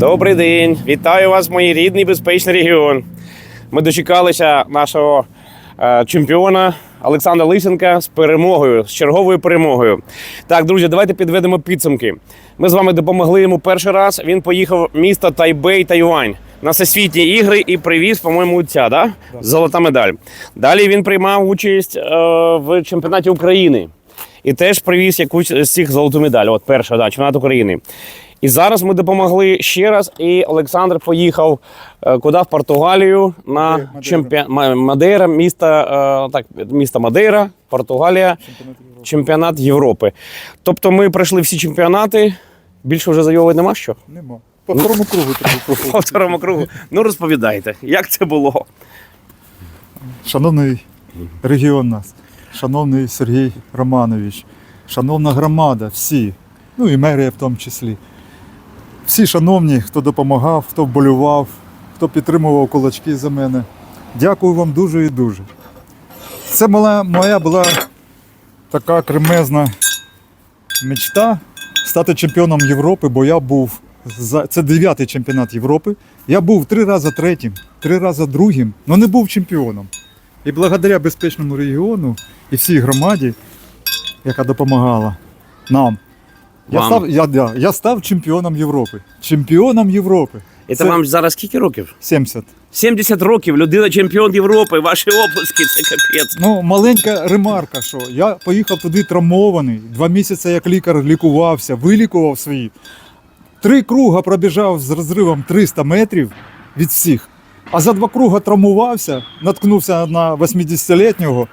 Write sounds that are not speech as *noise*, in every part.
Добрий день! Вітаю вас, мій рідний безпечний регіон. Ми дочекалися нашого е, чемпіона Олександра Лисенка з перемогою, з черговою перемогою. Так, друзі, давайте підведемо підсумки. Ми з вами допомогли йому перший раз. Він поїхав в місто Тайбей, Тайюань на всесвітні ігри і привіз, по-моєму, ця, да? золота медаль. Далі він приймав участь е, в чемпіонаті України і теж привіз якусь з цих золоту медаль. От перша, да, чемпіонат України. І зараз ми допомогли ще раз, і Олександр поїхав е, куди в Португалію на Мадейра. чемпіон Мадейра, міста, е, так, місто Мадейра, Португалія, чемпіонат Європи. Тобто ми пройшли всі чемпіонати. Більше вже заявити нема що. Нема. По второму кругу треба *laughs* По второму кругу. Ну розповідайте, як це було? Шановний регіон нас, шановний Сергій Романович, шановна громада, всі, ну і мерія в тому числі. Всі шановні, хто допомагав, хто вболював, хто підтримував кулачки за мене. Дякую вам дуже і дуже. Це була, моя була така кремезна мечта стати чемпіоном Європи, бо я був за це дев'ятий чемпіонат Європи. Я був три рази третім, три рази другим, але не був чемпіоном. І благодаря безпечному регіону і всій громаді, яка допомагала нам, я Вам? став, я, да, я став чемпіоном Європи. Чемпіоном Європи. І це вам зараз скільки років? 70. 70 років, людина чемпіон Європи, ваші оплески, це капець. Ну, маленька ремарка, що я поїхав туди травмований, два місяці як лікар лікувався, вилікував свої. Три круга пробіжав з розривом 300 метрів від всіх. А за два круга травмувався, наткнувся на 80-літнього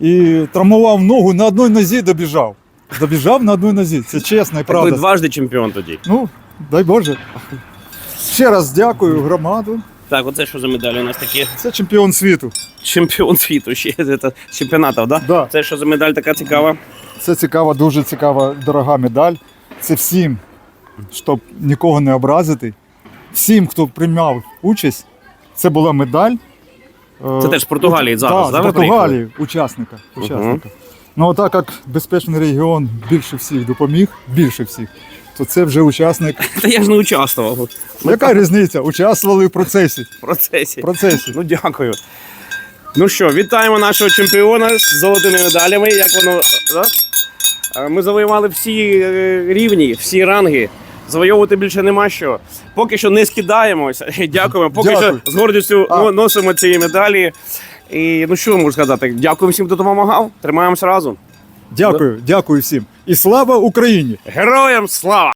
і травмував ногу на одній нозі добіжав. Добіжав на одній нозі. Це чесно і Так ви правда. дважди чемпіон тоді. Ну, дай Боже. Ще раз дякую громаду. Так, оце що за медалі у нас такі? Це чемпіон світу. Чемпіон світу, ще це чемпіонатів, да? Да. Це що за медаль така цікава? Це цікава, дуже цікава, дорога медаль. Це всім, щоб нікого не образити. Всім, хто приймав участь, це була медаль. Це теж з Португалії зараз, да, да, з Португалії, учасника. учасника. Ну, так як безпечний регіон більше всіх допоміг, більше всіх, то це вже учасник. *laughs* Та я ж не участвував Яка різниця? Участвували в процесі. в процесі. В процесі. Ну дякую. Ну що, вітаємо нашого чемпіона з золотими медалями. Як воно. Да? Е, Ми завоювали всі е, рівні, всі ранги. Завойовувати більше нема що. Поки що не скидаємося. *laughs* Дякуємо. Поки Дякую. що з гордістю А. носимо ці медалі. І ну що можу сказати? Дякую всім, хто допомагав. Тримаємося разом. Дякую, дякую всім. І слава Україні! Героям слава!